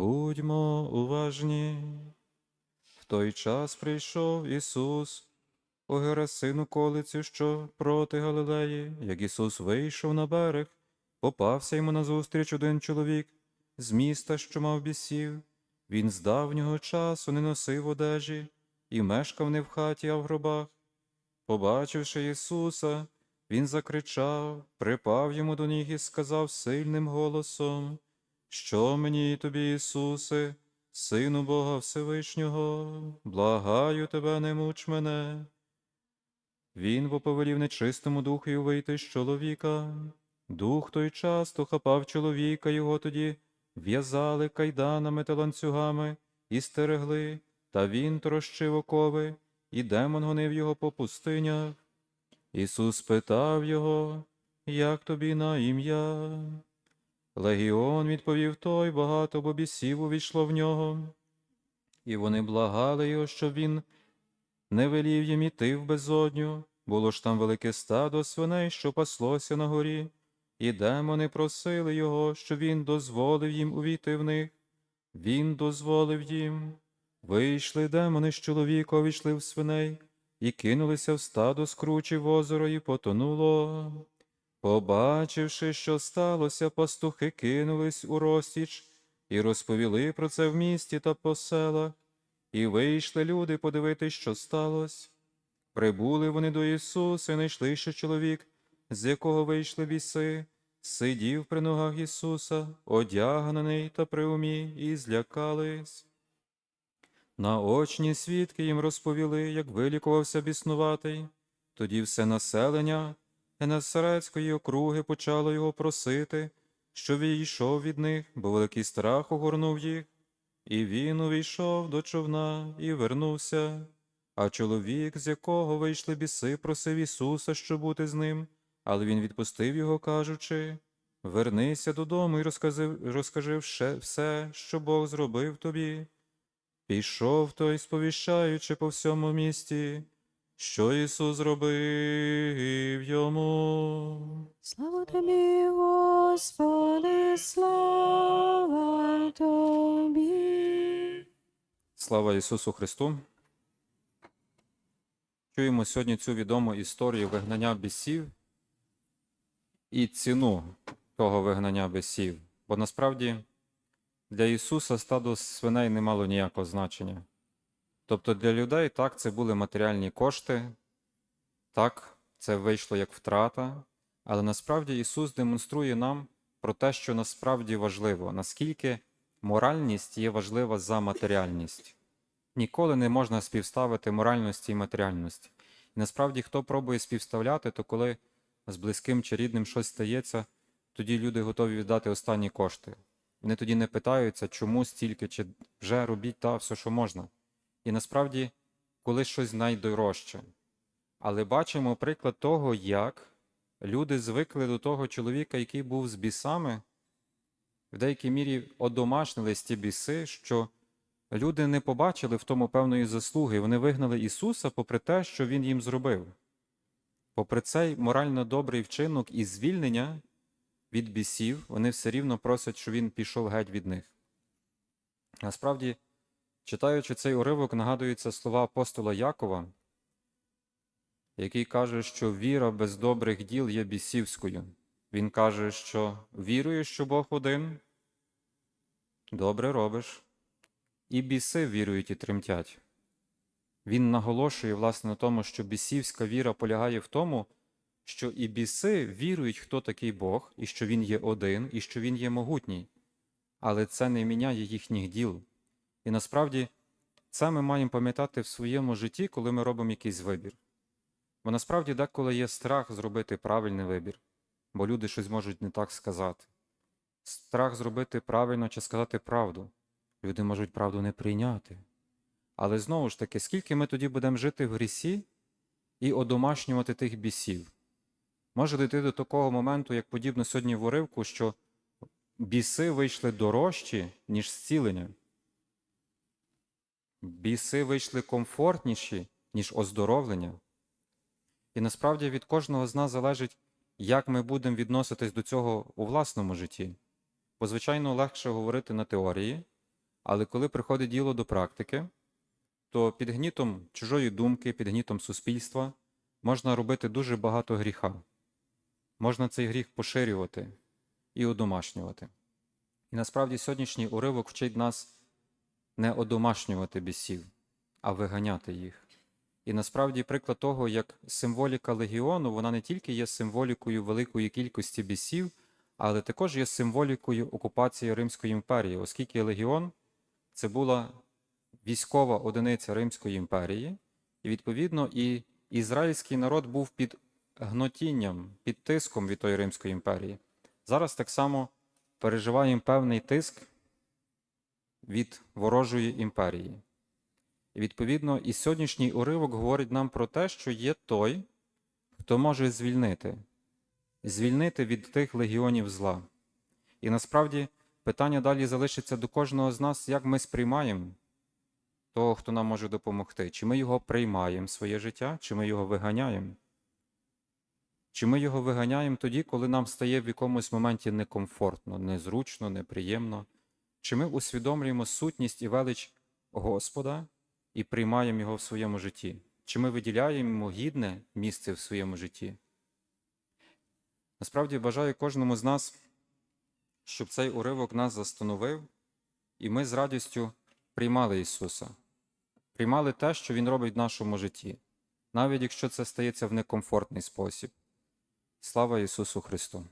Будьмо уважні. В той час прийшов Ісус у Герасину колицю, що проти Галилеї, як Ісус вийшов на берег, попався йому назустріч один чоловік з міста, що мав бісів. Він з давнього часу не носив одежі і мешкав не в хаті, а в гробах. Побачивши Ісуса, він закричав, припав йому до ніг і сказав сильним голосом, Що мені тобі, Ісусе, Сину Бога Всевишнього, благаю тебе, не муч мене. Він бо повелів нечистому духу вийти з чоловіка. Дух той часто хапав чоловіка, його тоді в'язали кайданами та ланцюгами і стерегли, та він трощив окови, і демон гонив його по пустинях. Ісус питав його, як тобі на ім'я? Легіон відповів той, багато бо бісів увійшло в нього. І вони благали його, щоб він не велів їм іти в безодню. Було ж там велике стадо свиней, що паслося на горі, і демони просили його, щоб він дозволив їм увійти в них. Він дозволив їм. Вийшли демони з чоловіка, увійшли в свиней, і кинулися в стадо з в озеро, і потонуло. Побачивши, що сталося, пастухи кинулись у розтіч і розповіли про це в місті та по селах, і вийшли люди подивитись, що сталося. Прибули вони до Ісуса, і знайшли, що чоловік, з якого вийшли біси, сидів при ногах Ісуса, одягнений та при умі, і злякались. Наочні свідки їм розповіли, як вилікувався біснуватий. Тоді все населення Генесарецької округи почало його просити, що відійшов від них, бо великий страх огорнув їх. І він увійшов до човна і вернувся. А чоловік, з якого вийшли біси, просив Ісуса, щоб бути з ним, але він відпустив його, кажучи Вернися додому і розкажи, все, що Бог зробив тобі. Пішов той, сповіщаючи по всьому місті, що Ісус зробив йому. Слава тобі, Господи, слава тобі. Слава Ісусу Христу! Чуємо сьогодні цю відому історію вигнання бісів і ціну того вигнання бісів. Бо насправді для Ісуса стадо свиней не мало ніякого значення. Тобто для людей так це були матеріальні кошти, так це вийшло як втрата, але насправді Ісус демонструє нам про те, що насправді важливо, наскільки моральність є важлива за матеріальність. Ніколи не можна співставити моральності і матеріальності. І насправді, хто пробує співставляти, то коли з близьким чи рідним щось стається, тоді люди готові віддати останні кошти. Вони тоді не питаються, чому стільки, чи вже робіть та все, що можна. І насправді, коли щось найдорожче. Але бачимо приклад того, як люди звикли до того чоловіка, який був з бісами, в деякій мірі одомашнились ті біси, що люди не побачили в тому певної заслуги. Вони вигнали Ісуса попри те, що Він їм зробив. Попри цей морально добрий вчинок і звільнення від бісів, вони все рівно просять, щоб він пішов геть від них. Насправді, читаючи цей уривок, нагадуються слова апостола Якова, який каже, що віра без добрих діл є бісівською. Він каже, що віруєш, що Бог один, добре робиш, і біси вірують і тремтять. Він наголошує, власне, на тому, що бісівська віра полягає в тому, що і біси вірують, хто такий Бог, і що Він є один, і що Він є могутній. Але це не міняє їхніх діл. І насправді це ми маємо пам'ятати в своєму житті, коли ми робимо якийсь вибір. Бо насправді деколи є страх зробити правильний вибір, бо люди щось можуть не так сказати. Страх зробити правильно чи сказати правду. Люди можуть правду не прийняти. Але знову ж таки, скільки ми тоді будемо жити в грісі і одомашнювати тих бісів? Може дійти до такого моменту, як подібно сьогодні в уривку, що біси вийшли дорожчі, ніж зцілення. Біси вийшли комфортніші, ніж оздоровлення. І насправді від кожного з нас залежить, як ми будемо відноситись до цього у власному житті. Бо, звичайно, легше говорити на теорії, Але коли приходить діло до практики, то під гнітом чужої думки, під гнітом суспільства можна робити дуже багато гріха. Можна цей гріх поширювати і одомашнювати. І насправді сьогоднішній уривок вчить нас не одомашнювати бісів, а виганяти їх. І насправді приклад того, як символіка легіону, вона не тільки є символікою великої кількості бісів, але також є символікою окупації Римської імперії, оскільки легіон це була військова одиниця Римської імперії, і відповідно і ізраїльський народ був під гнотінням, під тиском від тої Римської імперії. Зараз так само переживаємо певний тиск від ворожої імперії. І відповідно, і сьогоднішній уривок говорить нам про те, що є той, хто може звільнити, звільнити від тих легіонів зла. І насправді питання далі залишиться до кожного з нас, як ми сприймаємо того, хто нам може допомогти. Чи ми його приймаємо в своє життя, чи ми його виганяємо? Чи ми його виганяємо тоді, коли нам стає в якомусь моменті некомфортно, незручно, неприємно? Чи ми усвідомлюємо сутність і велич Господа і приймаємо його в своєму житті? Чи ми виділяємо гідне місце в своєму житті? Насправді бажаю кожному з нас, щоб цей уривок нас застановив, і ми з радістю приймали Ісуса, приймали те, що Він робить в нашому житті, навіть якщо це стається в некомфортний спосіб. Слава Ісусу Христу!